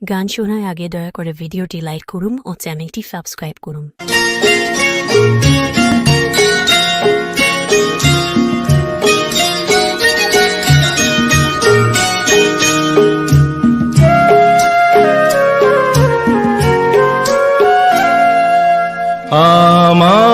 গান শোনার আগে দয়া করে ভিডিওটি লাইক করুন ও চ্যানেলটি সাবস্ক্রাইব করুন। আমার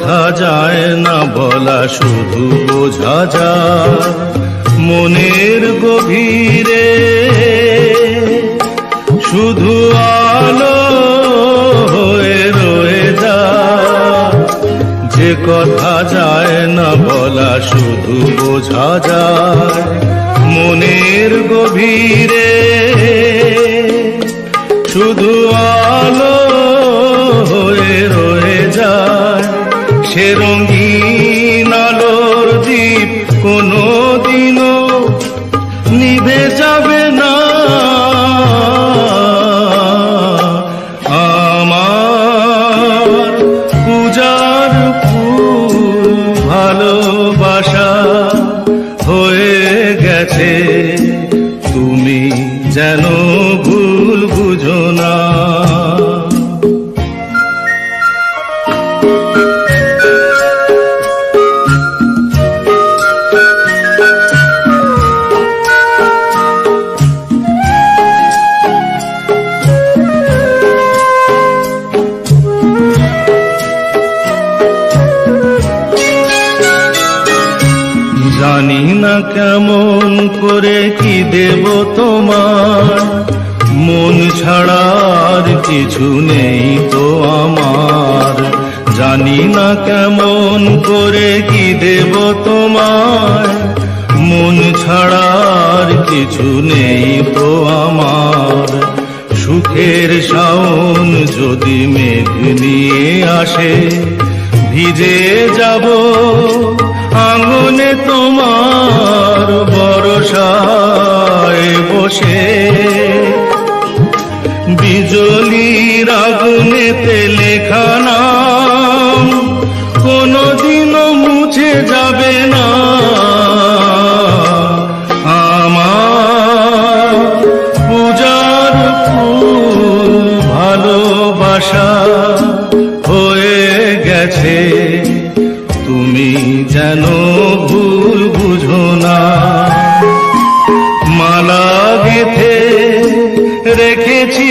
যে কথা যায় না বলা শুধু বোঝা যায়। মনের গভীরে যেন ভুল কেমন করে কি দেব তোমার মন ছাড়ার কিছু নেই তো আমার। সুখের শাওন যদি মেঘ নিয়ে আসে, ভিজে যাব আঙনে তোমার বরসায় বসে। বিজলির আগুনেতে লেখা গেথে রেখেছি।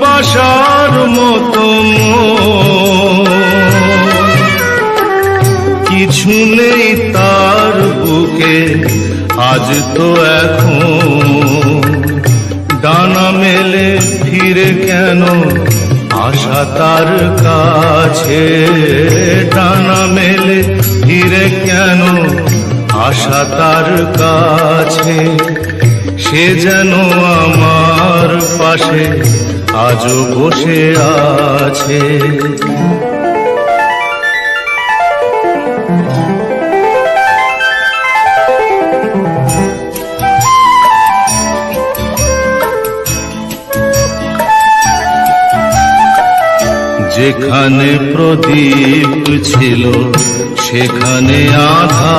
বাসার মতো কিছু নেই তার বুকে, আজ তো এখন। ডানা মেলে ফিরে কেন আশা তার কাছে? ডানা মেলে ফিরে কেন আশা তার কাছে? সে যেন আমার পাশে আজও বসে আছে। যেখানে প্রদীপ ছিল সেখানে আধা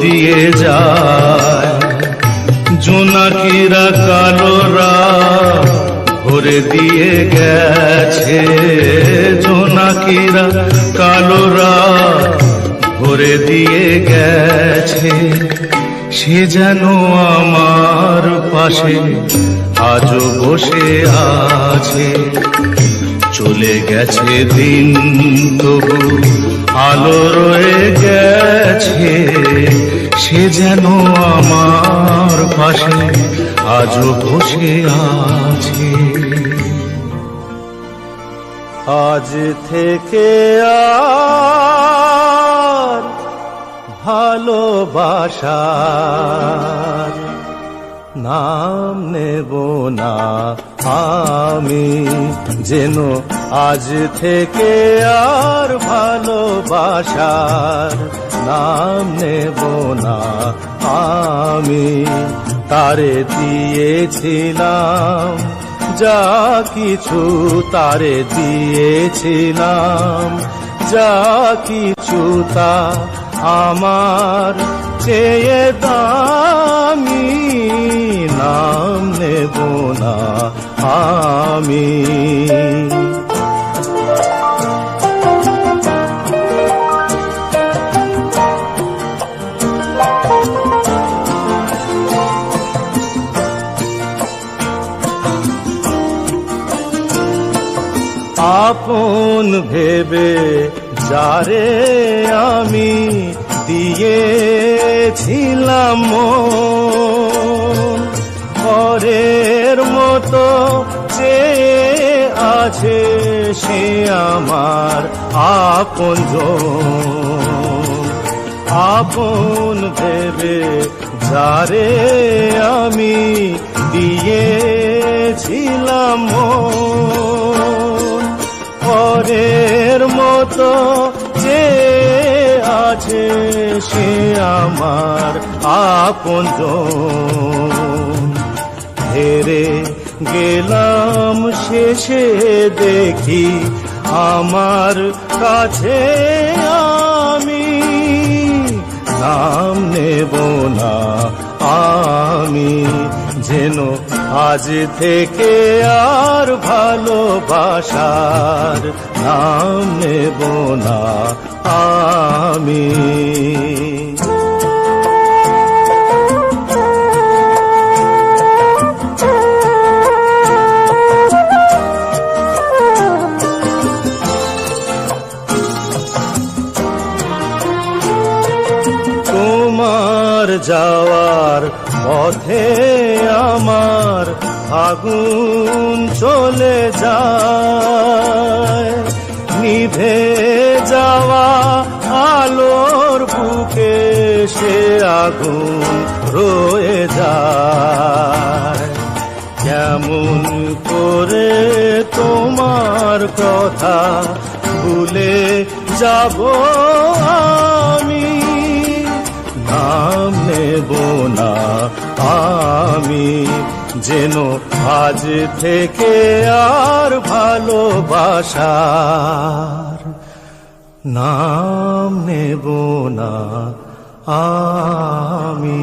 দিয়ে যায়। জোনাকিরা কালোরা ভরে দিয়ে গেছে। জোনাকিরা কালোরা ভরে দিয়ে গেছে। সে যেন আমার পাশে আজও বসে আছে। চলে গেছে দিন তবু আলো রয়ে গেছে, সে যেন আমার পাশে আজও বসে আছে। আজ থেকে আর ভালোবাসার নাম নেব না আমি, যেন আজ থেকে আর ভালোবাসার নাম নেব না আমি। তারে দিয়েছিলাম, যা কিছু তারে দিয়েছিলাম, যা কিছু তা আমার চেয়ে দামি নাম নেব না আমি। আপন ভেবে যারে আমি দিয়েছিলাম পরের মতো চেয়ে আছে সে আমার আপন আপন ভেবে যারে আমি দিয়েছিলাম মন, পরের মতো যে আছে সে আমার আপন হেরে গেলাম শেষে দেখি আমার কাছে আমি নাম নেব না আমি। যেন আজ থেকে আর ভালোবাসার নাম নেব না আমি। যাওয়ার পথে আমার আগুন চলে যায়। নিভে যাওয়া আলোর বুকে সে আগুন রয়ে যায়। কেমন করে তোমার কথা ভুলে যাব আমি? নাম নেব না। আমি যেন আজ থেকে আর ভালোবাসার নাম নেব না। আমি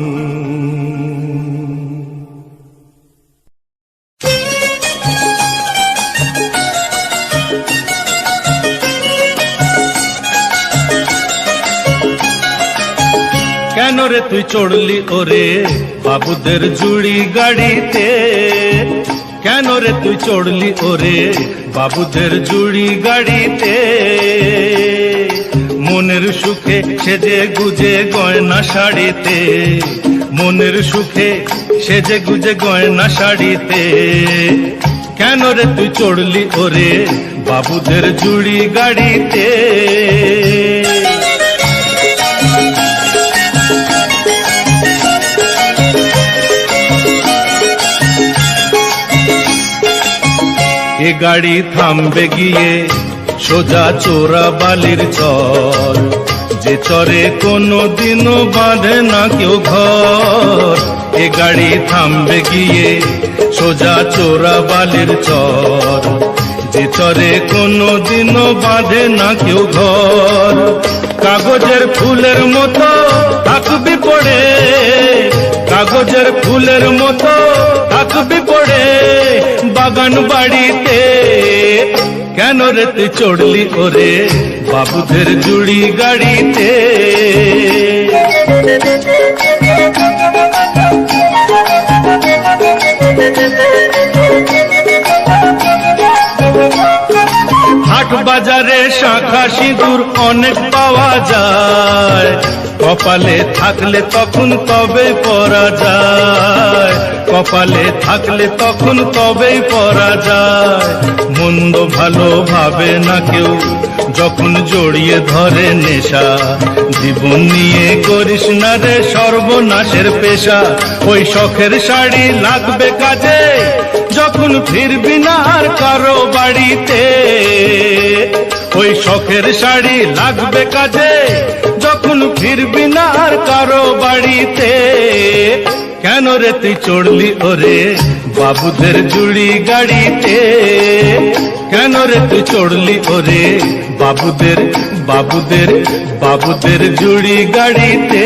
কেন রে তুই চড়লি ওরে? বাবুদের জুড়ি গাড়িতে। কেন রে তুই চড়লি ওরে? বাবুদের জুড়ি গাড়িতে। মনের সুখে সেজে গুজে গয়না শাড়িতে। মনের সুখে সেজে গুজে গয়না শাড়িতে। কেন রে তুই চড়লি ওরে? বাবুদের জুড়ি গাড়িতে। গাড়ি থামবে গিয়ে, সোজা চোরা বালির চর। যে চরে কোনো দিনও বাঁধে না কেউ ঘর, এ গাড়ি থামবে গিয়ে, সোজা চোরা বালির চর। চরে কোনো দিনও বাঁধে না কেউ ঘর। কাগজের ফুলের মতো থাকবি পড়ে। কাগজের ফুলের মতো থাকবি পড়ে বাগান বাড়িতে। কেন রে তুই চড়লি ওরে? বাবুদের জুড়ি গাড়িতে। হাট বাজারে শাখা সিঁদুর অনেক পাওয়া যায়। কপালে থাকলে তখন তবে পরা যায়। কপালে থাকলে তখন তবেই পরা যায়। মন্দ ভালো ভাবে না কেউ যখন জড়িয়ে ধরে নেশা। জীবন নিয়ে করিস না রে সর্বনাশের পেশা। ওই শখের শাড়ি লাগবে কাজে। যখন ফিরবি না কারও বাড়িতে, ওই শখের শাড়ি লাগবে কাজে। যখন ফিরবি না কারও বাড়িতে, কেন রে তুই চড়লি ওরে বাবুদের জুড়ি গাড়িতে? কেন রে তুই চড়লি ওরে বাবুদের বাবুদের বাবুদের জুড়ি গাড়িতে?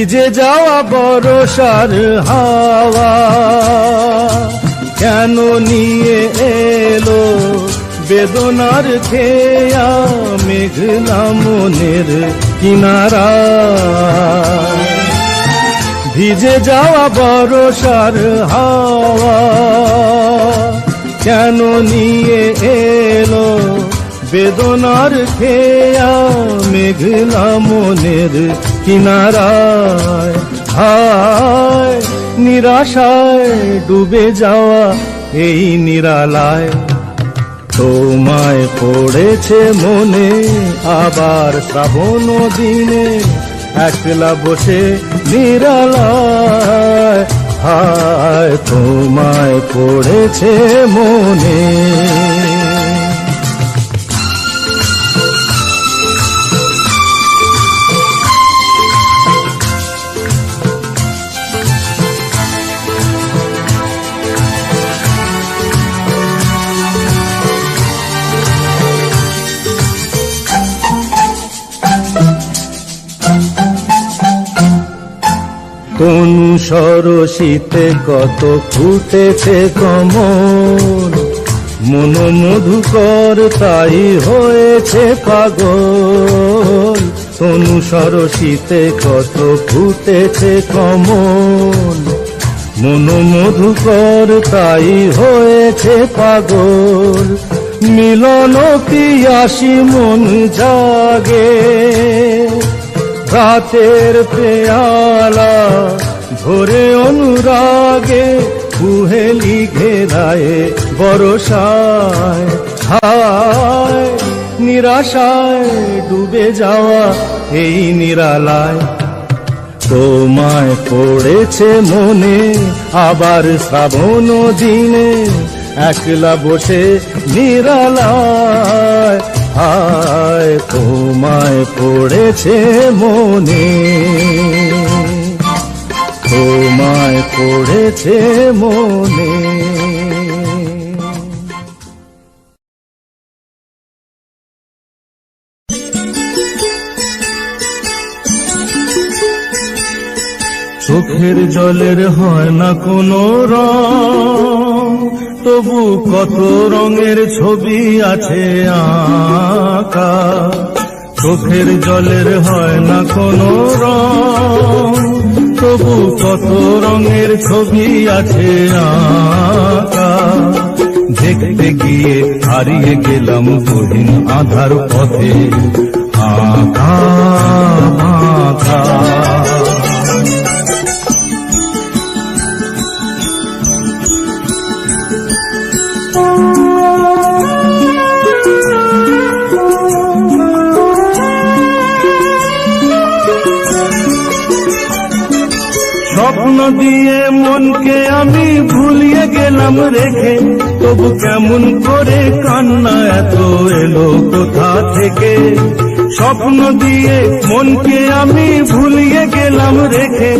ভিজে যাওয়া বরসার হাওয়া কেন নিয়ে এলো বেদনার খেয়া মেঘলা মনের কিনারা? ভিজে যাওয়া বরসার হাওয়া কেন নিয়ে এলো বেদনার খেয়া মেঘলা মনের কিনারায়, হায়, নিরাশায় ডুবে যাওয়া এই নিরালায়। তোমায় পড়েছে মনে আবার শ্রাবণ দিনে একলা বসে নিরালায়। হায়, তোমায় পড়েছে মনে সরসিতে কত ফুটেছে কমল। মন মধুকর তাই হয়েছে পাগল। তনু সরসিতে কত ফুটেছে কমল। মন মধুকর তাই হয়েছে পাগল। মিলন পিয়াসী মন জাগে। রাতের পেয়ালা ভোরে অনুরাগে কুহেলি ঘেরায় বরসায়, হায়, নিরাশায় ডুবে যাওয়া এই নিরালায়। তোমায় পড়েছে মনে, আবার শ্রাবণ দিনে একলা বসে নিরালায়। হায়, তোমায় পড়েছে মনে। তোমায় পড়েছে মনে। চোখের জলের হয় না কোনো রং, তবু কত রঙের ছবি আছে আঁকা। চোখের জলের হয় না কোনো রং তবু কত রঙের ছবি আছে আঁকা। দেখতে গিয়ে হারিয়ে গেলাম কঠিন আধার পথে আঁকা আঁকা দিয়ে মনকে আমি ভুলিয়ে গেলাম রেখে। তবু কেমন করে কান্না এত এলো কোথা থেকে? স্বপ্ন দিয়ে মনকে আমি ভুলিয়ে গেলাম রেখে।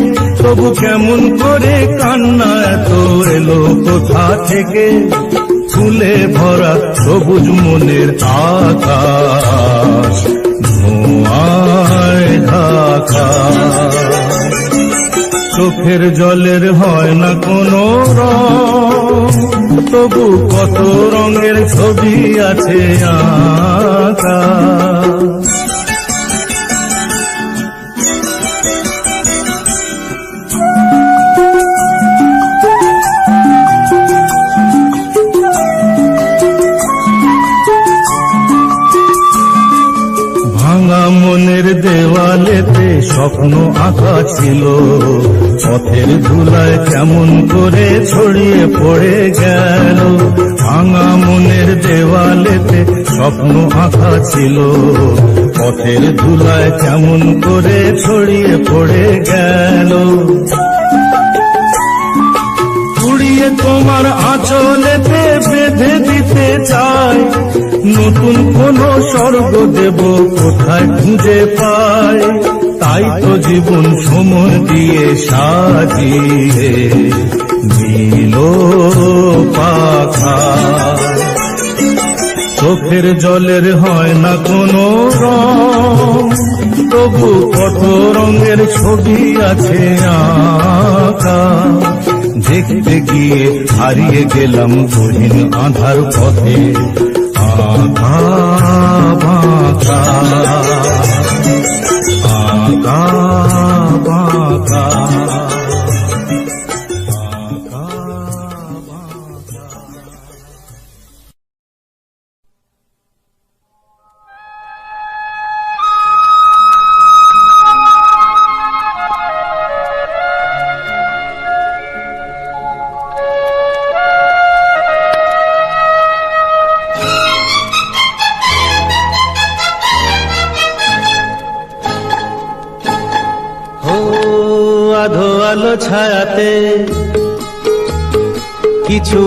তবু কেমন করে কান্না এত এলো কোথা থেকে? ফুলে ভরা সবুজ মনের আকাশ, ধোঁয়ায় ঢাকা। চোখের জলের হয় না কোনো তবু কত রঙের ছবি আছে আঁকা। স্বপ্ন আঁকা ছিল। পথের ধুলায় কেমন করে ছড়িয়ে পড়ে গেল। ভাঙা মনের দেওয়ালেতে স্বপ্ন আঁকা ছিল। পথের ধুলায় কেমন করে ছড়িয়ে পড়ে গেল। উড়িয়ে তোমার আঁচলেতে বেঁধে দিতে চাই। নতুন কোন স্বর্গ দেব কোথায় খুঁজে পাই? তাই তো জীবন সময় দিয়ে সাজিয়ে দিল পাখা। চোখের জলের হয় না কোনো রং, তবু কত রঙের ছবি আছে আঁকা। দেখতে গিয়ে হারিয়ে গেলাম গহীন আধার পথে আঁকা বাঁকা। আঁকা বাঁকা আঁকা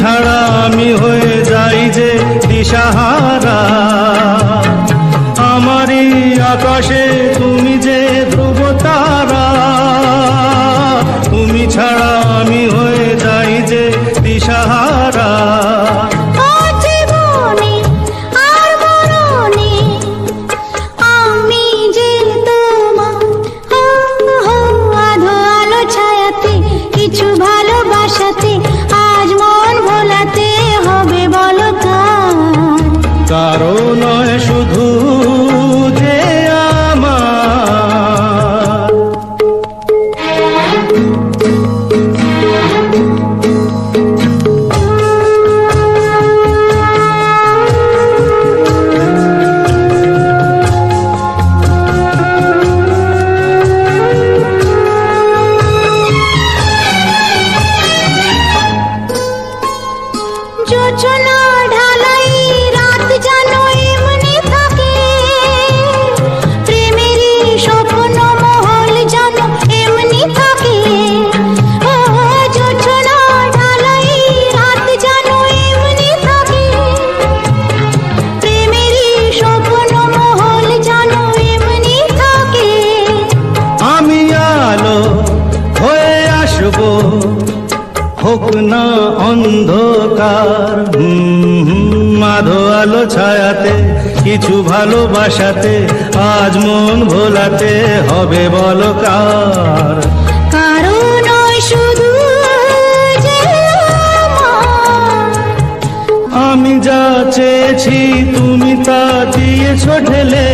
ছাড়া না অন্ধকার। মাধো আলো ছায়াতে কিছু ভালোবাসাতে আজ মন ভোলাতে হবে বল কার আমি যা চেয়েছি তুমি তা দিয়েছ ঠেলে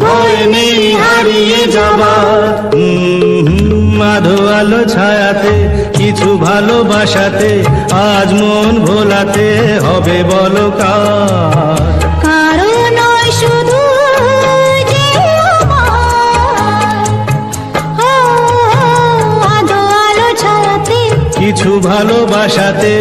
ভয় নেই হারিয়ে যাবার মাধো আলো ছায়াতে কিছু ভালোবাসাতে আজ মন ভোলাতে হবে বলো কারণ শুধু কিছু ভালোবাসাতে